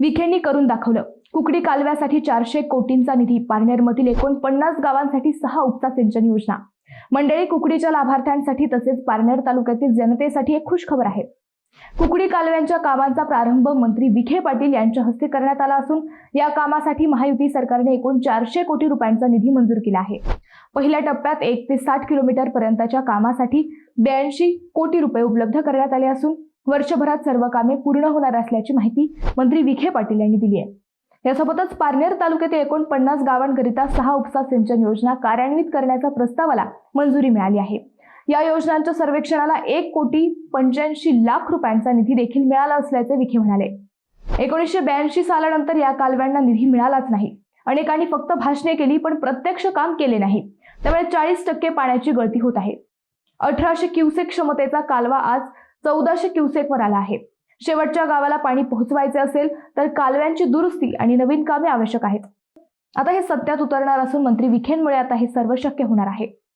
विखेंनी करून दाखवलं. कुकडी कालव्यासाठी चारशे कोटींचा निधी पारनेरमधील एकोणपन्नास गावांसाठी सहा उपसा सिंचन योजना. मंडळी कुकडीच्या लाभार्थ्यांसाठी तसेच पारनेर तालुक्यातील जनतेसाठी एक खुश खबर आहे. कुकडी कालव्यांच्या कामांचा प्रारंभ मंत्री विखे पाटील यांच्या हस्ते करण्यात आला असून या कामासाठी महायुती सरकारने एकूण चारशे कोटी रुपयांचा निधी मंजूर केला आहे. पहिल्या टप्प्यात एक ते साठ किलोमीटर पर्यंतच्या कामासाठी ब्याऐंशी कोटी रुपये उपलब्ध करण्यात आले असून वर्षभरात सर्व कामे पूर्ण होणार असल्याची माहिती मंत्री विखे पाटील यांनी दिली आहे. यासोबतच पारनेर तालुक्यातील एकोणपन्नास गावांकरिता सहा उपसा सिंचन योजना कार्यान्वित करण्याच्या प्रस्तावाला मंजुरी मिळाली आहे. या योजनांच्या सर्वेक्षणाला एक कोटी पंच्याऐंशी लाख रुपयांचा निधी देखील मिळाला असल्याचे विखे म्हणाले. एकोणीसशे ब्याऐंशी सालानंतर या कालव्यांना निधी मिळालाच नाही. अनेकांनी फक्त भाषणे केली पण प्रत्यक्ष काम केले नाही. त्यामुळे चाळीस टक्के पाण्याची गळती होत आहे. अठराशे क्युसेक क्षमतेचा कालवा आज चौदाशे क्युसेकवर आला आहे. शेवटच्या गावाला पाणी पोहोचवायचे असेल तर कालव्यांची दुरुस्ती आणि नवीन कामे आवश्यक आहेत. आता हे सत्यात उतरणार असून मंत्री विखेंमुळे आता हे सर्व शक्य होणार आहे.